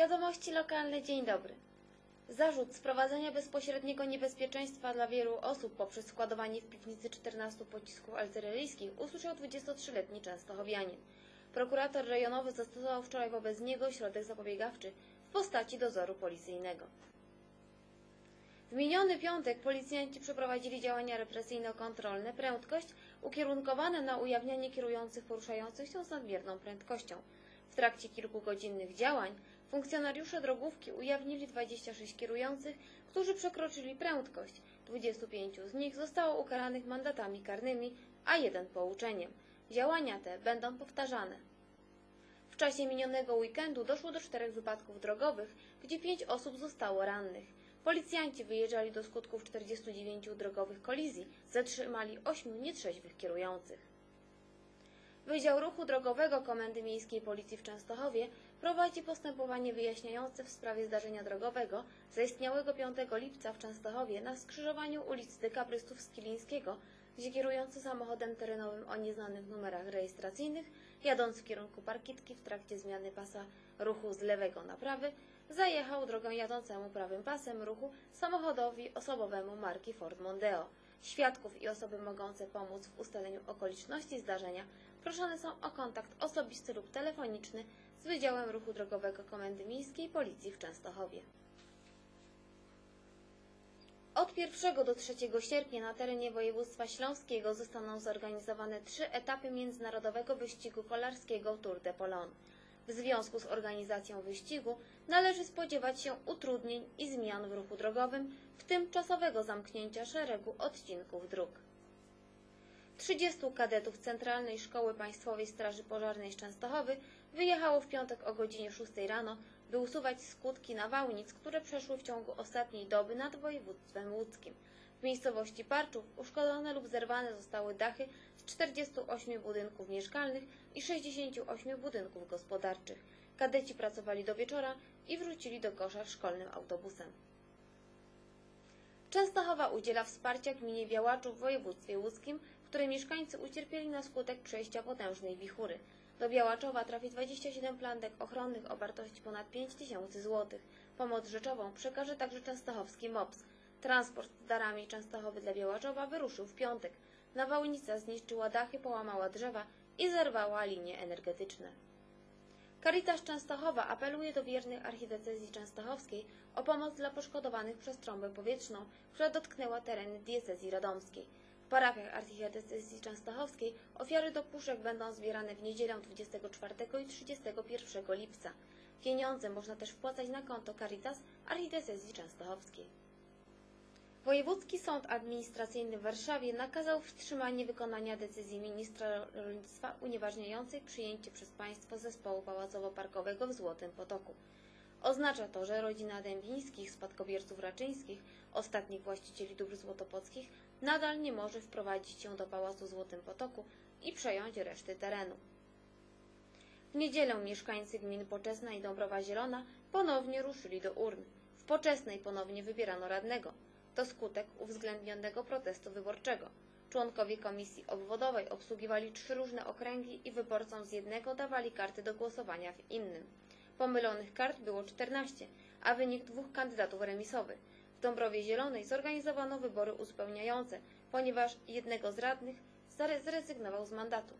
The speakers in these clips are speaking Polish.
Wiadomości lokalne, dzień dobry. Zarzut sprowadzenia bezpośredniego niebezpieczeństwa dla wielu osób poprzez składowanie w piwnicy 14 pocisków artyleryjskich usłyszał 23-letni Częstochowianin. Prokurator rejonowy zastosował wczoraj wobec niego środek zapobiegawczy w postaci dozoru policyjnego. W miniony piątek policjanci przeprowadzili działania represyjno-kontrolne prędkość ukierunkowane na ujawnianie kierujących poruszających się z nadmierną prędkością. W trakcie kilkugodzinnych działań funkcjonariusze drogówki ujawnili 26 kierujących, którzy przekroczyli prędkość. 25 z nich zostało ukaranych mandatami karnymi, a jeden pouczeniem. Działania te będą powtarzane. W czasie minionego weekendu doszło do czterech wypadków drogowych, gdzie pięć osób zostało rannych. Policjanci wyjeżdżali do skutków 49 drogowych kolizji, zatrzymali ośmiu nietrzeźwych kierujących. Wydział Ruchu Drogowego Komendy Miejskiej Policji w Częstochowie prowadzi postępowanie wyjaśniające w sprawie zdarzenia drogowego zaistniałego 5 lipca w Częstochowie na skrzyżowaniu ulic Dekabrystów Skilińskiego, gdzie kierujący samochodem terenowym o nieznanych numerach rejestracyjnych, jadąc w kierunku Parkitki w trakcie zmiany pasa ruchu z lewego na prawy, zajechał drogę jadącemu prawym pasem ruchu samochodowi osobowemu marki Ford Mondeo. Świadków i osoby mogące pomóc w ustaleniu okoliczności zdarzenia proszone są o kontakt osobisty lub telefoniczny z Wydziałem Ruchu Drogowego Komendy Miejskiej Policji w Częstochowie. Od 1 do 3 sierpnia na terenie województwa śląskiego zostaną zorganizowane trzy etapy międzynarodowego wyścigu kolarskiego Tour de Pologne. W związku z organizacją wyścigu należy spodziewać się utrudnień i zmian w ruchu drogowym, w tym czasowego zamknięcia szeregu odcinków dróg. 30 kadetów Centralnej Szkoły Państwowej Straży Pożarnej z Częstochowy wyjechało w piątek o godzinie 6 rano, by usuwać skutki nawałnic, które przeszły w ciągu ostatniej doby nad województwem łódzkim. W miejscowości Parczów uszkodzone lub zerwane zostały dachy z 48 budynków mieszkalnych i 68 budynków gospodarczych. Kadeci pracowali do wieczora i wrócili do koszar szkolnym autobusem. Częstochowa udziela wsparcia gminie Białaczów w województwie łódzkim, której mieszkańcy ucierpieli na skutek przejścia potężnej wichury. Do Białaczowa trafi 27 plandek ochronnych o wartości ponad 5 tysięcy złotych. Pomoc rzeczową przekaże także częstochowski MOPS. Transport z darami Częstochowy dla Białaczowa wyruszył w piątek. Nawałnica zniszczyła dachy, połamała drzewa i zerwała linie energetyczne. Caritas Częstochowa apeluje do wiernych archidiecezji częstochowskiej o pomoc dla poszkodowanych przez trąbę powietrzną, która dotknęła tereny diecezji radomskiej. W parafiach archidiecezji częstochowskiej ofiary do puszek będą zbierane w niedzielę 24 i 31 lipca. Pieniądze można też wpłacać na konto Caritas archidiecezji częstochowskiej. Wojewódzki Sąd Administracyjny w Warszawie nakazał wstrzymanie wykonania decyzji ministra rolnictwa unieważniającej przyjęcie przez państwo zespołu pałacowo-parkowego w Złotym Potoku. Oznacza to, że rodzina Dębińskich, spadkobierców raczyńskich, ostatnich właścicieli dóbr złotopockich, nadal nie może wprowadzić się do pałacu Złotym Potoku i przejąć reszty terenu. W niedzielę mieszkańcy gmin Poczesna i Dąbrowa Zielona ponownie ruszyli do urn. W Poczesnej ponownie wybierano radnego. To skutek uwzględnionego protestu wyborczego. Członkowie komisji obwodowej obsługiwali trzy różne okręgi i wyborcom z jednego dawali karty do głosowania w innym. Pomylonych kart było 14, a wynik dwóch kandydatów remisowy. W Dąbrowie Zielonej zorganizowano wybory uzupełniające, ponieważ jednego z radnych zrezygnował z mandatu.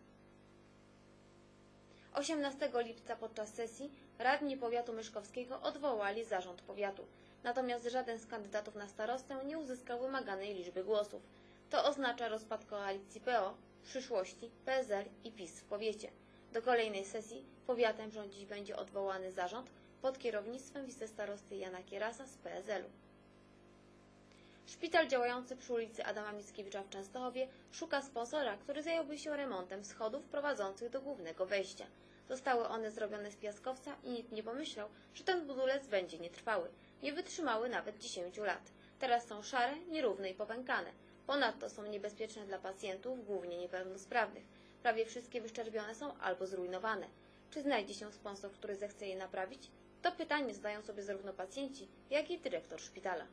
18 lipca podczas sesji radni powiatu myszkowskiego odwołali zarząd powiatu. Natomiast żaden z kandydatów na starostę nie uzyskał wymaganej liczby głosów. To oznacza rozpad koalicji PO, w przyszłości PSL i PiS w powiecie. Do kolejnej sesji powiatem rządzić będzie odwołany zarząd pod kierownictwem wicestarosty Jana Kierasa z PSL-u. Szpital działający przy ulicy Adama Mickiewicza w Częstochowie szuka sponsora, który zająłby się remontem schodów prowadzących do głównego wejścia. Zostały one zrobione z piaskowca i nikt nie pomyślał, że ten budulec będzie nietrwały. Nie wytrzymały nawet 10 lat. Teraz są szare, nierówne i popękane. Ponadto są niebezpieczne dla pacjentów, głównie niepełnosprawnych. Prawie wszystkie wyszczerbione są albo zrujnowane. Czy znajdzie się sponsor, który zechce je naprawić? To pytanie zadają sobie zarówno pacjenci, jak i dyrektor szpitala.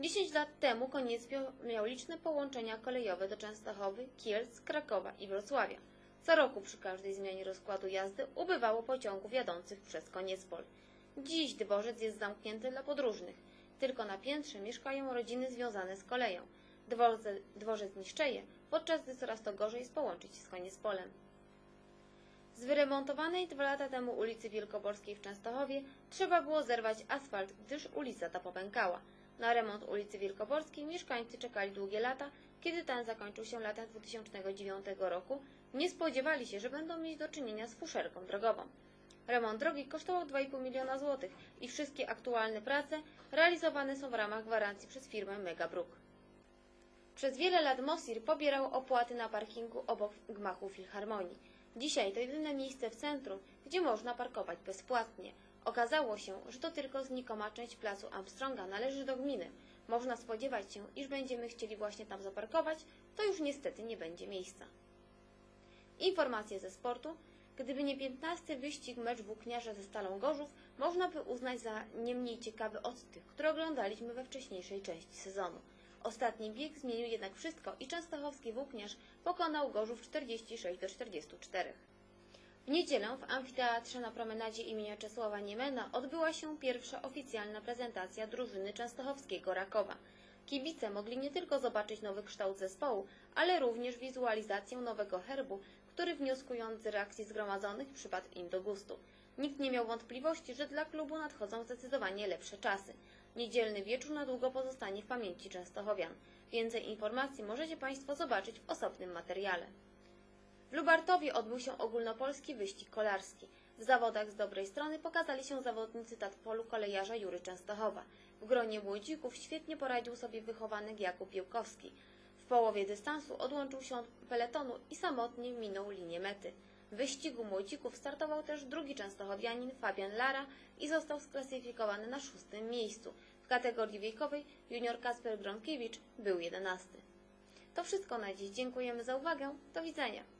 10 lat temu Koniecpio miał liczne połączenia kolejowe do Częstochowy, Kielc, Krakowa i Wrocławia. Co roku przy każdej zmianie rozkładu jazdy ubywało pociągów jadących przez Koniecpol. Dziś dworzec jest zamknięty dla podróżnych. Tylko na piętrze mieszkają rodziny związane z koleją. Dworze, dworzec niszczeje, podczas gdy coraz to gorzej jest połączyć z Koniespolem. Z wyremontowanej dwa lata temu ulicy Wielkopolskiej w Częstochowie trzeba było zerwać asfalt, gdyż ulica ta popękała. Na remont ulicy Wielkopolskiej mieszkańcy czekali długie lata. Kiedy ten zakończył się latem 2009 roku, nie spodziewali się, że będą mieć do czynienia z fuszerką drogową. Remont drogi kosztował 2,5 miliona złotych i wszystkie aktualne prace realizowane są w ramach gwarancji przez firmę Megabruk. Przez wiele lat Mosir pobierał opłaty na parkingu obok gmachu Filharmonii. Dzisiaj to jedyne miejsce w centrum, gdzie można parkować bezpłatnie. Okazało się, że to tylko znikoma część placu Armstronga należy do gminy. Można spodziewać się, iż będziemy chcieli właśnie tam zaparkować, to już niestety nie będzie miejsca. Informacje ze sportu. Gdyby nie 15 wyścig mecz włókniarza ze Stalą Gorzów, można by uznać za nie mniej ciekawy od tych, które oglądaliśmy we wcześniejszej części sezonu. Ostatni bieg zmienił jednak wszystko i częstochowski włókniarz pokonał Gorzów 46 do 44. W niedzielę w amfiteatrze na promenadzie imienia Czesława Niemena odbyła się pierwsza oficjalna prezentacja drużyny częstochowskiego Rakowa. Kibice mogli nie tylko zobaczyć nowy kształt zespołu, ale również wizualizację nowego herbu, który wnioskując z reakcji zgromadzonych przypadł im do gustu. Nikt nie miał wątpliwości, że dla klubu nadchodzą zdecydowanie lepsze czasy. Niedzielny wieczór na długo pozostanie w pamięci Częstochowian. Więcej informacji możecie Państwo zobaczyć w osobnym materiale. W Lubartowie odbył się ogólnopolski wyścig kolarski. W zawodach z dobrej strony pokazali się zawodnicy Tatpolu kolejarza Jury Częstochowa. W gronie młodzików świetnie poradził sobie wychowanek Jakub Jełkowski. W połowie dystansu odłączył się od peletonu i samotnie minął linię mety. W wyścigu młodzików startował też drugi częstochowianin Fabian Lara i został sklasyfikowany na szóstym miejscu. W kategorii wiekowej junior Kasper Gronkiewicz był jedenasty. To wszystko na dziś. Dziękujemy za uwagę. Do widzenia.